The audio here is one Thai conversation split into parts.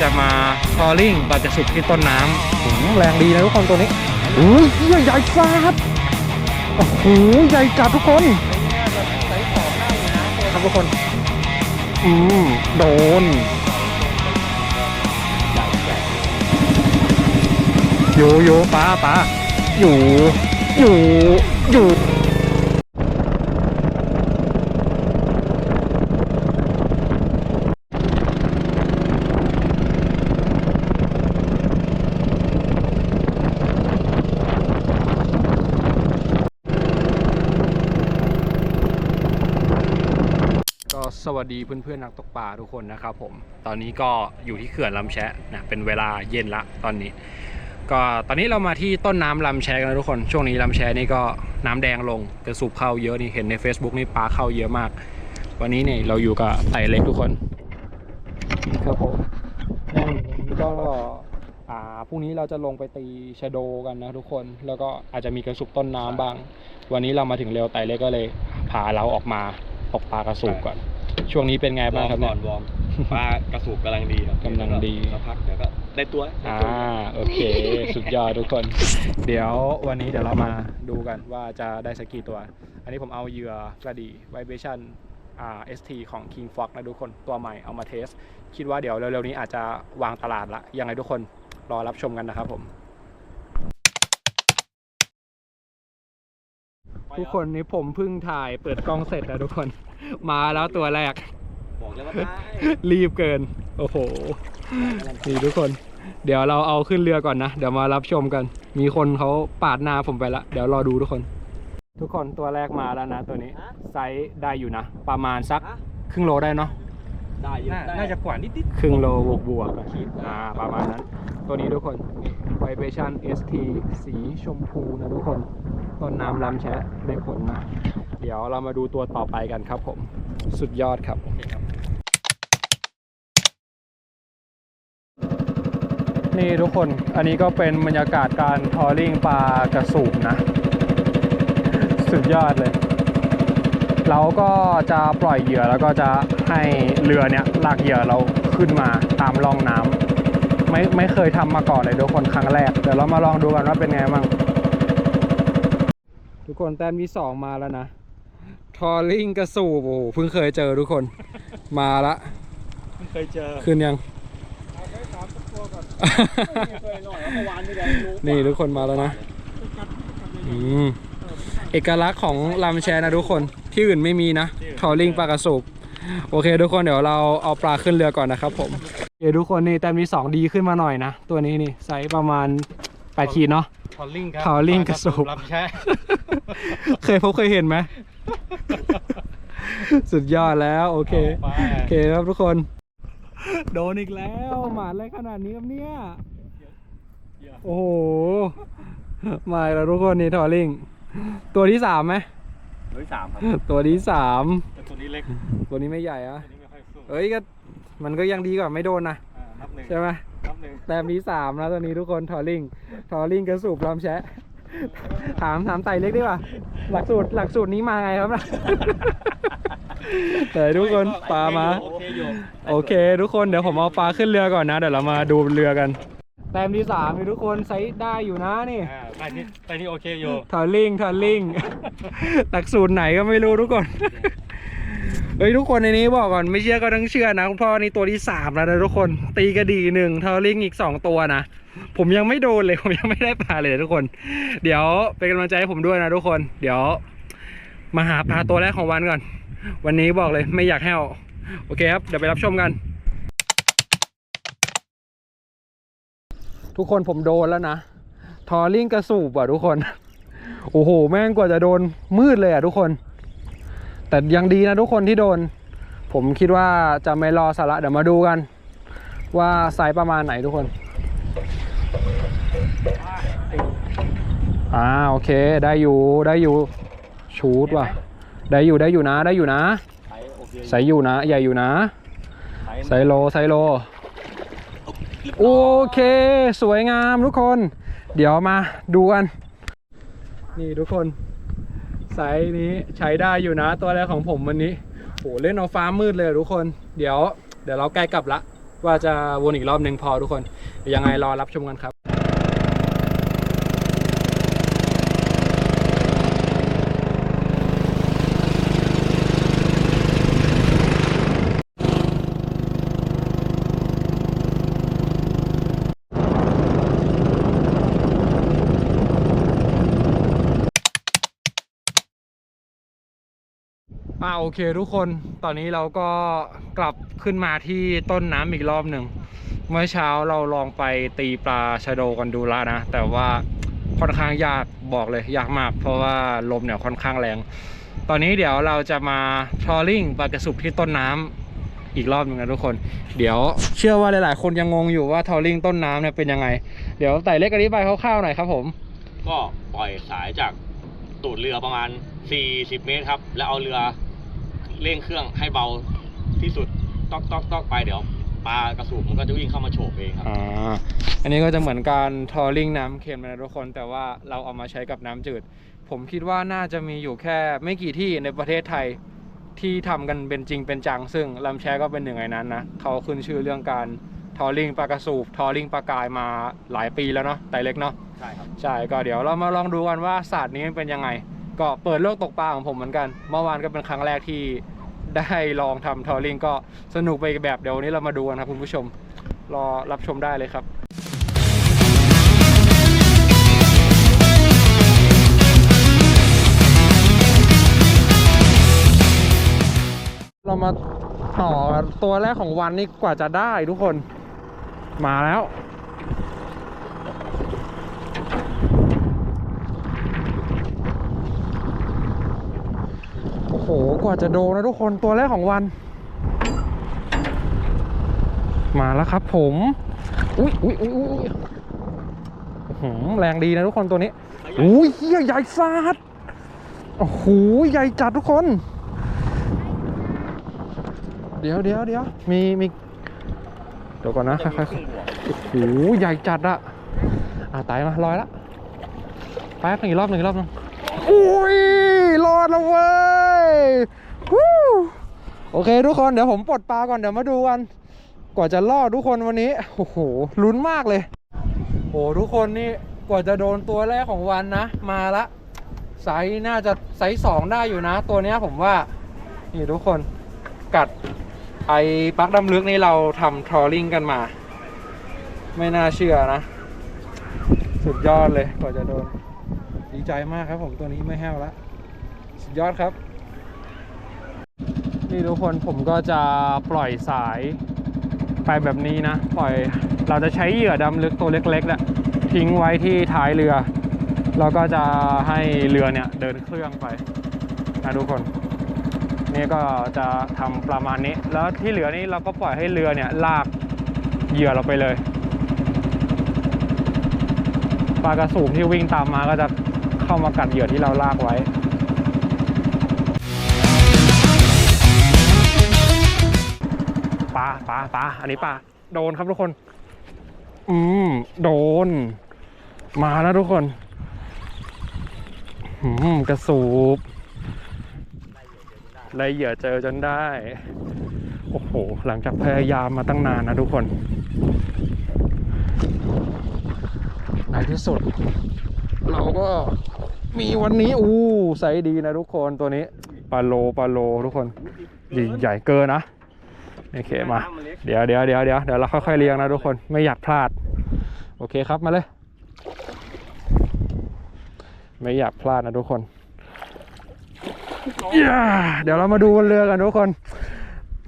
จะมาคอลลิ่งปลาจะสุกที่ต้นน้ำโอ้โหแรงดีนะทุกคนตัวนี้โอ้ยใหญ่ใหญ่จัดโอ้โหใหญ่จัดทุกคนครับทุกคนอืมโดนอยู่อยู่ป้าป้าอยู่อยู่อยู่ ก็ สวัสดีเพื่อนๆนักตกปลาทุกคนนะครับผม ตอนนี้ก็อยู่ที่เขื่อนลำแชะนะเป็นเวลาเย็นละตอนนี้ ก็ตอนนี้เรามาที่ต้นน้ำลำแชะกันนะทุกคน ช่วงนี้ลำแชะนี่ก็น้ำแดงลงกระสูบเข้าเยอะนี่เห็นใน Facebook นี่ปลาเข้าเยอะมาก วันนี้เนี่ยเราอยู่กับไต่เล็กทุกคนครับผมก็อ่าพรุ่งนี้เราจะลงไปตีชะโดกันนะทุกคน แล้วก็อาจจะมีกระสุบต้นน้ำบ้าง วันนี้เรามาถึงเร็วไต่เล็กก็เลยพาเราออกมาตกปลากระสูบก่อน ช่วงนี้เป็นไงบ้างครับวเนี่อยร์มก่อนวอร์มปลากระสูบกำลังดีครับกำลังดี สักพักเดี๋ยวก็ได้ตัวได้อ่าตัวโอเค สุดยอดทุกคน เดี๋ยววันนี้เดี๋ยวเรามาดูกันว่าจะได้สักกี่ตัว อันนี้ผมเอาเหยื่อกระดี่ไวเบชั่นอ่า ST ของ King Fox นะทุกคนตัวใหม่เอามาเทส คิดว่าเดี๋ยวเร็วๆนี้อาจจะวางตลาดละยังไงทุกคนรอรับชมกันนะครับผม ทุกคนนี้ผมเพิ่งถ่ายเปิดกล้องเสร็จแล้วทุกคน มาแล้วตัวแรก บอกเลยว่าได้รีบเกิน โอ้โหนี่ทุกคน เดี๋ยวเราเอาขึ้นเรือก่อนนะ เดี๋ยวมารับชมกัน มีคนเขาปาดหน้าผมไปละ เดี๋ยวรอดูทุกคน ทุกคนตัวแรกมาแล้วนะตัวนี้ ไซส์ได้อยู่นะ ประมาณสักครึ่งโลได้เนาะ ได้เยอะได้น่าจะกว่านิดครึ่งโลบวกบวกๆอะอ่าประมาณนั้น ตัวนี้ทุกคน Vibration ST สีชมพูนะทุกคน ต้นน้ำลำแชะได้ผลมา เดี๋ยวเรามาดูตัวต่อไปกันครับผม สุดยอดครับ นี่ทุกคน อันนี้ก็เป็นบรรยากาศการทอริ่งปลากระสูบนะ สุดยอดเลย เราก็จะปล่อยเหยื่อแล้วก็จะให้เรือเนี่ยลากเหยื่อเราขึ้นมาตามร่องน้ำไม่ไม่เคยทำมาก่อนเลยทุกคนครั้งแรก เดี๋ยวเรามาลองดูกันว่าเป็นไงบ้าง ทุกคนแต้มที่สองมาแล้วนะทอริ่งกระสูบโอ้โหเพิ่งเคยเจอทุกคนมาละเคยเจอขึ้นยังเคยหน่อยเมื่อวานนี่แหละรู้นี่ทุกคนมาแล้วนะอืมเอกลักษณ์ของลำแชนะทุกคนที่อื่นไม่มีนะทอลิงปลากระสูบโอเค ทุกคนเดี๋ยวเราเอาปลาขึ้นเรือก่อนนะครับผมโอเคทุกคนนี่แต้มที่สองดีขึ้นมาหน่อยนะ ตัวนี้นี่ไซส์ประมาณ8ขีดเนาะ ทอลลิงครับทอลลิ่งกระสูบรับแช่เคยพบเคยเห็นไหม สุดยอดแล้วโอเคไปโอเคครับทุกคน โดนอีกแล้วหมาอะไรขนาดนี้ครับเนี่ย โอ้โห มาอีกแล้วทุกคนนี่ทอลิง ตัวที่สามไหมร้อยสามครับ ตัวที่สามแต่ตัวนี้เล็ก ตัวนี้ไม่ใหญ่อะตัวนี้ไม่ค่อยสู้เอ้ยก็มันก็ยังดีกว่าไม่โดนนะอ่านับหนึ่งใช่ไหมนับหนึ่ง แต้มที่สามนะตัวนี้ทุกคนทอลิงทอลิงกระสูบลำแชะถามถามไต่เล็กดีกว่า หลักสูตรหลักสูตรนี้มาไงครับนะแต่ทุกคนปลามาโอเคอยู่โอเค ทุกคนเดี๋ยวผมเอาปลาขึ้นเรือก่อนนะ เดี๋ยวเรามาดูเรือกันแต้มที่สามนี่ทุกคนไซส์ได้อยู่นะนี่อ่าไปนี่ไปนี่โอเคอยู่ทอลลิงทอลลิงหลักสูตรไหนก็ไม่รู้ทุกคนเฮ้ยทุกคนในนี้บอกก่อนไม่เชื่อก็ต้องเชื่อนะเพรานี่ตัวที่สามแล้วนะทุกคน ตีกระดีหนึ่งทอลลิงอีกสองตัวนะผมยังไม่โดนเลยผมยังไม่ได้ปลาเลยทุกคน เดี๋ยวเป็นกำลังใจให้ผมด้วยนะทุกคน เดี๋ยว มาหาปลาตัวแรกของวันก่อน วันนี้บอกเลยไม่อยากแห้วโอเคครับเดี๋ยวไปรับชมกัน ทุกคนผมโดนแล้วนะทอลิงกระสูบอะทุกคนโอ้โห แม่งกว่าจะโดนมืดเลยอะทุกคน แต่ยังดีนะทุกคนที่โดน ผมคิดว่าจะไม่รอสาระเดี๋ยวมาดูกัน ว่าไซส์ประมาณไหนทุกคนอ่าโอเคได้อยู่ได้อยู่ชูดว่ะ ได้อยู่ได้อยู่นะได้อยู่นะใช้โอเคใส่อยู่นะใหญ่อยู่นะใช้ไซโลไซโลโอเค สวยงามทุกคน เดี๋ยวมาดูกัน นี่ทุกคน ไซส์นี้ใช้ได้อยู่นะตัวแรกของผมวันนี้โหเล่นเอาฟ้ามืดเลยทุกคน เดี๋ยว เดี๋ยวเราใกล้กลับละ ว่าจะวนอีกรอบหนึ่งพอทุกคนยังไงรอรับชมกันครับ อ่าโอเคทุกคนตอนนี้เราก็กลับขึ้นมาที่ต้นน้ำอีกรอบหนึ่งเมื่อเช้าเราลองไปตีปลาชะโดกันดูและนะ แต่ว่าค่อนข้างยากบอกเลยยากมาก เพราะว่าลมเนี่ยค่อนข้างแรง ตอนนี้เดี๋ยวเราจะมาทรอลลิ่งปลากระสุบที่ต้นน้ำอีกรอบหนึ่งนะทุกคน เดี๋ยวเชื่อว่าหลาย ๆ คนยังงงอยู่ว่าทรอลลิ่งต้นน้ำเนี่ยเป็นยังไง เดี๋ยวไต่เล็กอธิบายคร่าวๆหน่อยครับผม ก็ปล่อยสายจากตูดเรือประมาณ 40 เมตรครับ แล้วเอาเรือ เร่งเครื่องให้เบาที่สุดตอกตอกตอกไปเดี๋ยวปลากระสูบมันก็จะวิ่งเข้ามาโฉบเองครับ อ่าอันนี้ก็จะเหมือนการทอลิ่งน้ำเค็มนะทุกคน แต่ว่าเราเอามาใช้กับน้ำจืด ผมคิดว่าน่าจะมีอยู่แค่ไม่กี่ที่ในประเทศไทยที่ทำกันเป็นจริงเป็นจัง ซึ่งลำแชก็เป็นหนึ่งในนั้นนะเขาขึ้นชื่อเรื่องการทอลิ่งปลากระสูบทอลิ่งปลากายมาหลายปีแล้วเนาะไต่เล็กเนาะ ใช่ครับ ใช่ก็เดี๋ยวเรามาลองดูกันว่าศาสตร์นี้มันเป็นยังไง ก็เปิดโลกตกปลาของผมเหมือนกัน เมื่อวานก็เป็นครั้งแรกที่ ได้ลองทำทอลิ่งก็สนุกไปอีกแบบเดี๋ยววันนี้เรามาดูกันครับคุณผู้ชมรอรับชมได้เลยครับเรามาต่อตัวแรกของวันนี้กว่าจะได้ทุกคนมาแล้ว โอ้โห กว่าจะโดนะทุกคนตัวแรกของวัน มาแล้วครับผม อุ้ยอุ้ยอุ้ยอุ้ยอื้อหือแรงดีนะทุกคนตัวนี้อุ้ยเฮียใหญ่ฟาดโอ้โหใหญ่จัดทุกคน เดี๋ยวเดี๋ยวเดี๋ยวมีมีเดี๋ยวก่อนนะค่อยๆโอ้โหใหญ่จัดอะอะตายมาลอยละไปครับอีกรอบหนึ่งรอบหนึงอุ้ยรอดแล้วเว้ย วู้โอเคทุกคนเดี๋ยวผมปลดปลาก่อนเดี๋ยวมาดูกันกว่าจะรอทุกคนวันนี้โอ้โหลุ้นมากเลยโอ้ทุกคนนี่กว่าจะโดนตัวแรกของวันนะ มาละไซส์น่าจะไซส์สองได้อยู่นะ ตัวเนี้ยผมว่านี่ทุกคนกัดไอปักดำลึกนี่เราทำทรอลลิงกันมา ไม่น่าเชื่อนะ สุดยอดเลยกว่าจะโดน ดีใจมากครับผมตัวนี้ไม่แห้วแล้วสุดยอดครับ นี่ทุกคนผมก็จะปล่อยสายไปแบบนี้นะ ปล่อยเราจะใช้เหยื่อดำลึกตัวเล็กๆแหละทิ้งไว้ที่ท้ายเรือแล้วก็จะให้เรือเนี่ยเดินเครื่องไปนะทุกคน นี่ก็จะทำประมาณนี้ แล้วที่เหลือนี่เราก็ปล่อยให้เรือเนี่ยลากเหยื่อเราไปเลยปลากระสูบที่วิ่งตามมาก็จะเข้ามากัดเหยื่อที่เราลากไว้ ลาปลาปลาอันนี้ปลาโดนครับทุกคน อืมโดน มาแล้วทุกคนอืมกระสูบไล่เหยื่อเจอจนได้ โอ้โห หลังจากพยายามมาตั้งนานนะทุกคนในที่สุด เราก็มีวันนี้ อู้ไซส์ดีนะทุกคนตัวนี้ปลาโลปลาโลทุกคน ใหญ่ใหญ่เกินนะ โอเคมาน้ำมันเล็กเดี๋ยวเดี๋ยวเดี๋ยวเดี๋ยวเดี๋ยวเราค่อยๆเรียงนะทุกคนไม่อยากพลาด โอเคครับมาเลย ไม่อยากพลาดนะทุกคนย่าเดี๋ยวเรามาดูบนเรือกันทุกคน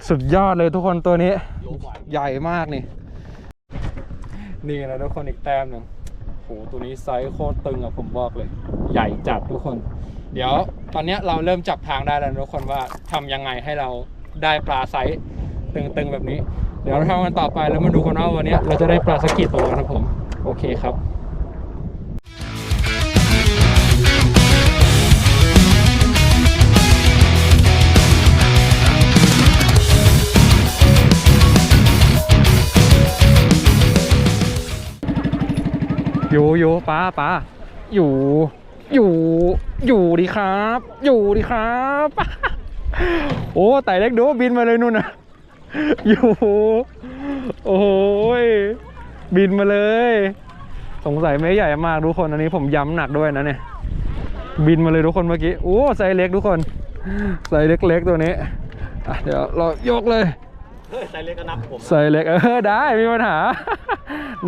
สุดยอดเลยทุกคนตัวนี้โลกว่าใหญ่มากนี่ นี่นะทุกคนอีกแต้มหนึ่งโหตัวนี้ไซส์โคตรตึงอะผมบอกเลย ใหญ่จัดทุกคน เดี๋ยวตอนเนี้ยเราเริ่มจับทางได้แล้วนะทุกคนว่าทำยังไงให้เราได้ปลาไซส์ ตึงๆแบบนี้ เดี๋ยวเราทำกันต่อไปแล้วมาดูกันว่าวันนี้เราจะได้ปลาสักกี่ตัวนะครับผม โอเคครับอยู่อยู่ป้าป้าอยู่ อยู่ อยู่ดีครับ อยู่ดีครับ โอ้ไต่เล็กดูบินมาเลยนู่นนะ อยู่ โอ้โหยบินมาเลย สงสัยไม่ใหญ่มากทุกคนอันนี้ผมย้ำหนักด้วยนะเนี่ย บินมาเลยทุกคนเมื่อกี้โอ้ไซส์เล็กทุกคนไซส์เล็กๆตัวนี้อะเดี๋ยวเรายกเลยเฮ้ยไซเล็กก็นับผมใส่เล็กเออได้ไมมีปัญหา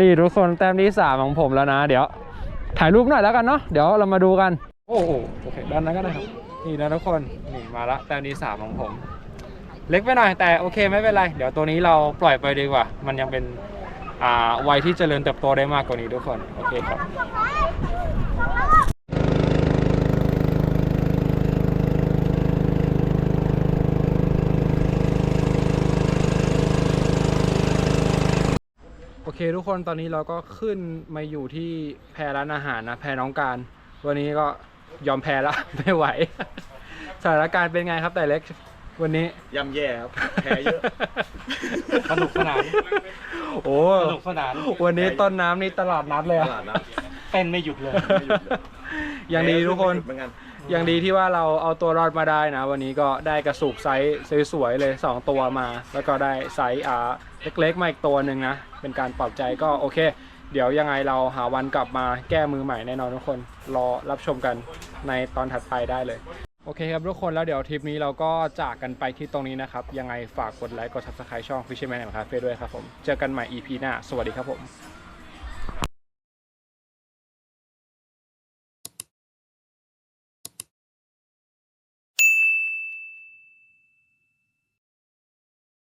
นี่ทุกคนแต้มที่สามของผมแล้วนะ เดี๋ยว ถ่ายรูปหน่อยแล้วกันเนาะเดี๋ยวเรามาดูกัน โอ้โหโอเคด้านนั้นก็ได้ครับ นี่นะทุกคนนี่มาละแต้มที่สามของผม เล็กไปหน่อยแต่โอเคไม่เป็นไร เดี๋ยวตัวนี้เราปล่อยไปดีกว่า มันยังเป็นอ่าวัยที่เจริญเติบโตได้มากกว่านี้ทุกคนโอเคครับโอเคทุกคนตอนนี้เราก็ขึ้นมาอยู่ที่แพรร้านอาหารนะแพรน้องการวันนี้ก็ยอมแพ้ละไม่ไหว สถานการณ์เป็นไงครับแต่เล็ก วันนี้ย่ำแย่ครับแพ้เยอะ สนุกสนานโอ้สนุกสนานวันนี้ต้นน้ำนี่ตลาดนัดเลยตอะ ลาดนะ เต้นไม่หยุดเลยอย่างดีทุกคน เหมือนกันอย่างดีที่ว่าเราเอาตัวรอดมาได้นะ วันนี้ก็ได้กระสุกไซส์สวยๆเลย 2 ตัวมา แล้วก็ได้ไซส์อ่าเล็กๆมาอีกตัวหนึ่งนะ เป็นการปลอบใจก็โอเค เดี๋ยวยังไงเราหาวันกลับมาแก้มือใหม่แน่นอนทุกคน รอรับชมกันในตอนถัดไปได้เลย โอเคครับทุกคนแล้วเดี๋ยวทริปนี้เราก็จากกันไปที่ตรงนี้นะครับ ยังไงฝากกดไลค์กด subscribe ช่อง Fisherman and Cafe ด้วยครับผม เจอกันใหม่ EP หน้า สวัสดีครับผม